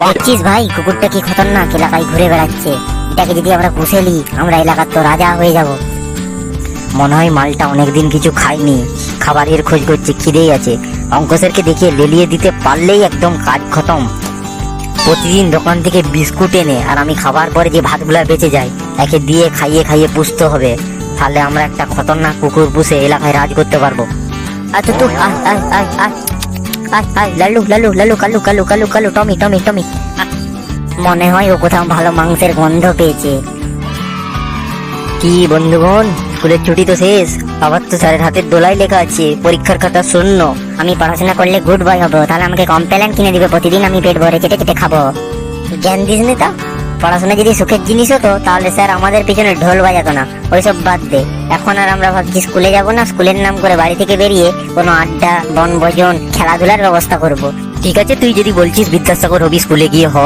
দেখছিস ভাই, কুকুরটা কি খতরনাক? এলাকায় ঘুরে বেড়াচ্ছে। এটাকে যদি আমরা পুষে নিই, আমরা এলাকার তো রাজা হয়ে যাব। মনে হয় মালটা অনেকদিন কিছু খায়নি। খাবারের খোঁজ করছে, খিদেই আছে। অঙ্কসেরকে দেখিয়ে লেলিয়ে দিতে পারলেই একদম কাজ খতম। প্রতিদিন দোকান থেকে বিস্কুট এনে, আর আমি খাবার পরে যে ভাতগুলা বেঁচে যায়, একে দিয়ে খাইয়ে খাইয়ে পুষতে হবে। তাহলে আমরা একটা খতরনাক কুকুর পুষে এলাকায় রাজ করতে পারব। আচ্ছা তুই আয় আয় আয় আয়। আয় আয় Lalu Lalu Lalu Kalu Kalu Kalu Kalu Tommy Tommy Tommy. মনে হয় ও কোথাও ভালো মাংসের গন্ধ পেয়েছে। কি বন্ধুগণ, স্কুলের ছুটি তো শেষ। আবার তো স্যারের হাতের দোলাই লেখা আছে। পরীক্ষার খাতা শূন্য। আমি পড়াশোনা করলে গুড বয় হব। তাহলে আমাকে কমপ্লেন কিনে দিবে। প্রতিদিন আমি পেট ভরে কেটে কেটে খাব। জ্ঞান দিস নি তা পড়াশোনা যদি সুখের জিনিস হতো, তাহলে স্যার আমাদের পিছনে ঢোল বাজাতো না। ওইসব বাদ দে। এখন আর আমরা ভাবছি স্কুলে যাব না, স্কুলের নাম করে বাড়ি থেকে বেরিয়ে কোনো আড্ডা বনভোজন খেলাধুলার ব্যবস্থা করব। ঠিক আছে, তুই যদি বলছিস বিদ্যাসাগর হবি স্কুলে গিয়ে হ।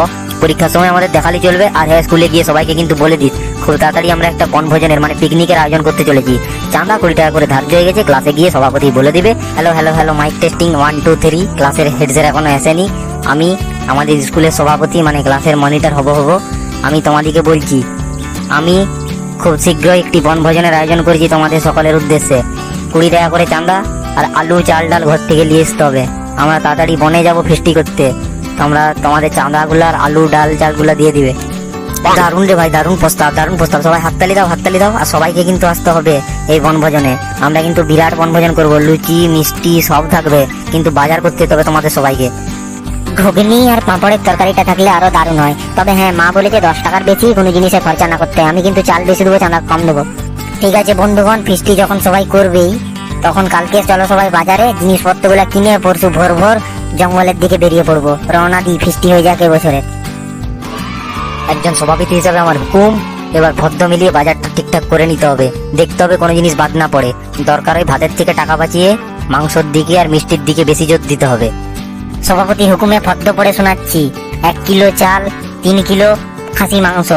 পরীক্ষার সময় আমাদের দেখালে চলবে, আর হ্যাঁ স্কুলে গিয়ে সবাইকে কিন্তু বলে দিস। খুব তাড়াতাড়ি আমরা একটা বনভোজনের মানে পিকনিকের আয়োজন করতে চলেছি। চাঁদা কুড়ি টাকা করে ধার্য হয়ে গেছে ক্লাসে গিয়ে সভাপতি বলে দিবে hello hello hello mike testing one two three ক্লাসের হেড স্যার এখনও আসেনি। আমি, আমাদের স্কুলের সভাপতি মানে ক্লাসের মনিটর হব হব। আমি তোমাদেরকে বলছি। আমি খুব শীঘ্রই একটি বনভোজনের আয়োজন করেছি তোমাদের সকলের উদ্দেশ্যে। কুড়ি টাকা করে চাঁদা আর আলু, চাল, ডাল ঘর থেকে নিয়ে আসতে হবে। আমরা তাড়াতাড়ি বনে যাব ফিস্টি করতে। তোমরা তোমাদের চাঁদাগুলো আর আলু, ডাল, চালগুলো দিয়ে দিবে। দারুণ রে ভাই, দারুণ প্রস্তাব দারুণ প্রস্তাব। সবাই হাততালি দাও হাততালি দাও আর সবাইকে কিন্তু আসতে হবে এই বনভোজনে। আমরা কিন্তু বিরাট বনভোজন করব, লুচি, মিষ্টি সব থাকবে। কিন্তু বাজার করতে হবে তোমাদের সবাইকে। ঘুগনি আর পাঁপড়ের তরকারিটা থাকলে আরও দারুণ হয়। তবে হ্যাঁ মা বলেছে দশ টাকার বেশি কোনো জিনিসে খরচা না করতে। আমি কিন্তু চাল বেশি দেবো চাঁদা কম দেবো। ঠিক আছে বন্ধুগণ, ফিস্টি যখন সবাই করবেই, তখন কালকে চলো সবাই বাজারে, জিনিসপত্রগুলো কিনে পরশু ভোর ভোর জঙ্গলের দিকে বেরিয়ে পড়ব। রওনা দিই, ফিস্টি হয়ে যাক এবছরের একজন সভাপতি হিসাবে আমার হুকুম, এবার ভদ্র মিলিয়ে বাজারটা ঠিকঠাক করে নিতে হবে। দেখতে হবে কোনো জিনিস বাদ না পড়ে। দরকার হয় ভাতের থেকে টাকা বাঁচিয়ে, মাংসর দিকে আর মিষ্টির দিকে বেশি জোর দিতে হবে। সভাপতি হুকুমে ফদ্দ পড়ে শোনাচ্ছি। এক কিলো চাল, তিন কিলো খাসি মাংস।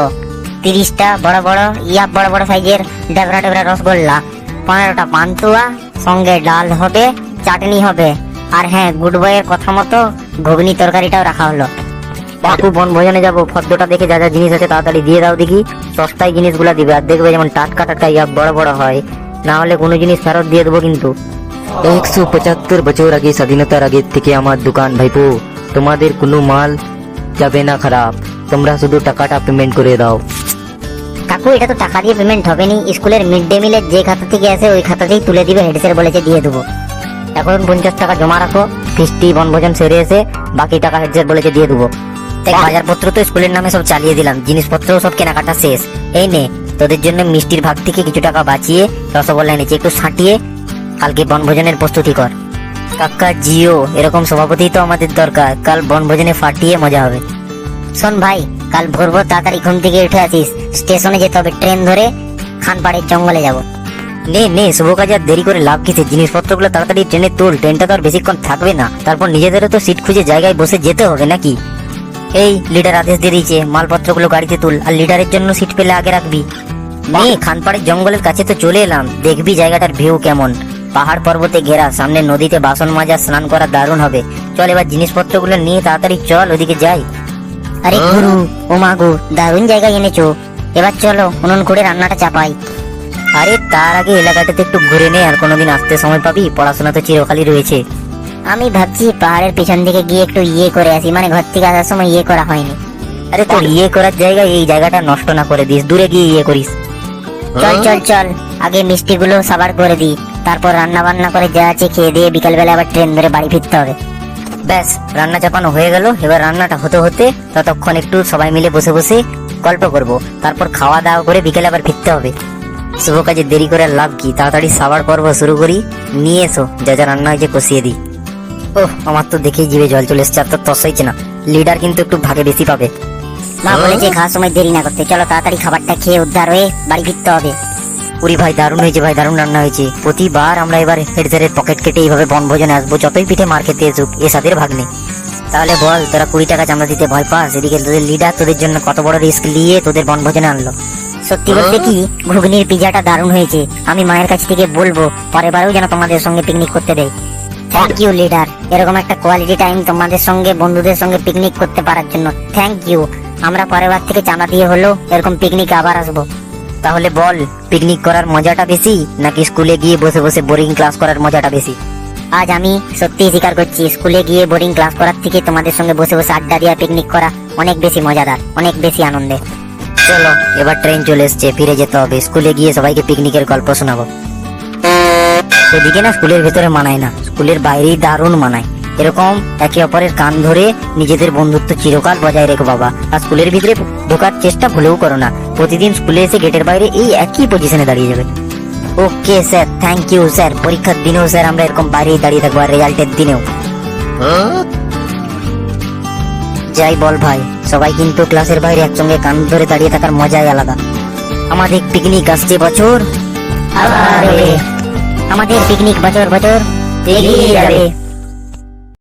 তিরিশটা বড় বড় ইয়া বড় বড় সাইজের ডেবরা ডেবরা রসগোল্লা। পনেরোটা পান্তুয়া, সঙ্গে ডাল হবে, চাটনি হবে। আর হ্যাঁ গুড বয়ের কথা মতো ঘুগনি তরকারিটাও রাখা হলো। বন ভোজনে যাব। ফদ্দটা দেখে যা যা জিনিস আছে তাড়াতাড়ি দিয়ে দাও দেখি। সস্তায় জিনিসগুলো দিবে। আর দেখবে যেমন টাটকা টাটকা ইয়া বড় বড় হয়। না হলে কোনো জিনিস ফেরত দিয়ে দেবো কিন্তু। একশো পঁচাত্তর বছর আগে স্বাধীনতার আগে থেকে আমার দোকান ভাইপো তোমাদের কোনো মাল যাবে না খারাপ তোমরা শুধু টাকাটা পেমেন্ট করে দাও কাকু এটা তো টাকা দিয়ে পেমেন্ট হবে নি স্কুলের মিড ডে মিলের যে খাতা থেকে আসে ওই খাতাতেই তুলে দিবে হেড স্যার বলেছে দিয়ে দেবো এখন পঞ্চাশ টাকা জমা রাখো ফিস্টি বনভোজন সেরে এসে বাকি টাকা হেড স্যার বলেছে দিয়ে দেবো। বাজারপত্র তো স্কুলের নামে সব চালিয়ে দিলাম। জিনিসপত্র সব কেনাকাটা শেষ। এই নে তোদের জন্য মিষ্টির ভাগ থেকে কিছু টাকা বাঁচিয়ে রসগোল্লা এনেছি। একটু ছাটিয়ে কালকে বনভোজনের প্রস্তুতি কর। কাকা জিও এরকম সভাপতি তো আমাদের দরকার। কাল বনভোজনে ফাটিয়ে মজা হবে। শোন ভাই কাল ভোর ভোর তাড়াতাড়ি ঘুম থেকে উঠে আসিস। স্টেশনে যেতে হবে ট্রেন ধরে খানপাড়ের জঙ্গলে যাব। নে নে শুভ কাজে আর দেরি করে লাভ কিসে জিনিসপত্রগুলো তাড়াতাড়ি ট্রেনে তোল। ট্রেনটা তো আর বেশিক্ষণ থাকবে না। তারপর নিজেদেরও তো সিট খুঁজে জায়গায় বসে যেতে হবে নাকি? এই লিডার আদেশ দিয়ে দিয়েছে মালপত্রগুলো গাড়িতে তুল আর লিডারের জন্য সিট পেলে আগে রাখবি। নে খানপাড়ের জঙ্গলের কাছে তো চলে এলাম। দেখবি জায়গাটার ভিউ কেমন। পাহাড় পর্বতে ঘেরা সামনে নদীতে বাসন মাজা স্নান করা দারুণ হবে। চল এবার জিনিসপত্রগুলো নিয়ে তাড়াতাড়ি চল ওদিকে যাই। আরে গুরু ও মাগু দারুণ জায়গায় এনেছো। এবার চলো উনুন করে রান্নাটা চাপাই। আরে তার আগে এলাকাটাতে একটু ঘুরে নে আর কোনোদিন আসতে সময় পাবি পড়াশোনা তো চিরকালই রয়েছে। আমি ভাবছি পাহাড়ের পিছন দিকে গিয়ে একটু ইয়ে করে আসি মানে ঘর থেকে আসার সময় ইয়ে করা হয়নি। আরে তোর ইয়ে করার জায়গায় এই জায়গাটা নষ্ট না করে দিস দূরে গিয়ে ইয়ে করিস। চল চল চল আগে মিষ্টিগুলো সাবার করে দিই। তারপর রান্না বান্না করে যা আছে খেয়ে দিয়ে বিকালবেলা আবার ট্রেন ধরে বাড়ি ফিরতে হবে। ব্যাস রান্না চাপানো হয়ে গেল এবার রান্নাটা হতে হতে ততক্ষণ একটু সবাই মিলে বসে বসে গল্প করব। তারপর খাওয়া দাওয়া করে বিকেলে আবার ফিরতে হবে। শুভ কাজে দেরি করে লাভ কি? তাড়াতাড়ি সাবার পর্ব শুরু করি। নিয়ে এসো যা যা রান্না হয়েছে কষিয়ে দিই। ওহ আমার তো দেখেই জিভে জল চলে এসছে আর তো তসাইছে না। লিডার কিন্তু একটু ভাগে বেশি পাবে। মা বলেছে খাওয়ার সময় দেরি না করতে। চলো তাড়াতাড়ি খাবারটা খেয়ে উদ্ধার হয়ে বাড়ি ফিরতে হবে। পুরি ভাই দারুণ হয়েছে ভাই দারুণ রান্না হয়েছে। প্রতিবার আমরা এবার হেড স্যারের পকেট কেটে এইভাবে বনভোজনে আসব যতই পিঠে মার খেতে এসুক এ সাদের ভাগ নেই তাহলে বল তোরা কুড়ি টাকা চামড়া দিতে ভয় পাস? এদিকে তোদের লিডার তোদের জন্য কত বড় রিস্ক নিয়ে তোদের বনভোজনে আনলো। সত্যি বলতে কি ঘুগনির পিজাটা দারুণ হয়েছে। আমি মায়ের কাছ থেকে বলব পরের বারেও যেন তোমাদের সঙ্গে পিকনিক করতে দেয়। থ্যাংক ইউ লিডার এরকম একটা কোয়ালিটি টাইম তোমাদের সঙ্গে বন্ধুদের সঙ্গে পিকনিক করতে পারার জন্য। থ্যাংক ইউ আমরা পরের বার থেকে চাঁদা দিয়ে হলো এরকম পিকনিক আবার আসব। তাহলে বল পিকনিক করার মজাটা বেশি নাকি স্কুলে গিয়ে বসে বসে বোরিং ক্লাস করার মজাটা বেশি? আজ আমি সত্যি স্বীকার করছি স্কুলে গিয়ে বোরিং ক্লাস করার থেকে তোমাদের সঙ্গে বসে বসে আড্ডা দিয়ে পিকনিক করা অনেক বেশি মজাদার, অনেক বেশি আনন্দের চলো, এবার ট্রেন চলে এসছে, ফিরে যেতে হবে স্কুলে গিয়ে সবাইকে পিকনিকের গল্প শোনাবো। সেদিকে না স্কুলের ভেতরে মানায় না স্কুলের বাইরেই দারুণ মানায়। এরকম একে অপরের কান ধরে নিজেদের বন্ধুত্ব চিরকাল বজায় রেখো বাবা, আর স্কুলের ভিতরে ঢোকার চেষ্টা ভুলেও করো না। প্রতিদিন স্কুলে এসে গেটের বাইরে এই একই পজিশনে দাঁড়িয়ে যাবে okay sir thank you sir পরীক্ষার দিনেও স্যার আমরা এরকম বাইরেই দাঁড়িয়ে থাকব, আর রেজাল্টের দিনেও। যাই বল ভাই, সবাই কিন্তু ক্লাসের বাইরে একসঙ্গে কান ধরে দাঁড়িয়ে থাকার মজাই আলাদা। আমাদের পিকনিক আসছে বছর। আমাদের পিকনিক বছর বছর এগিয়ে যাবে।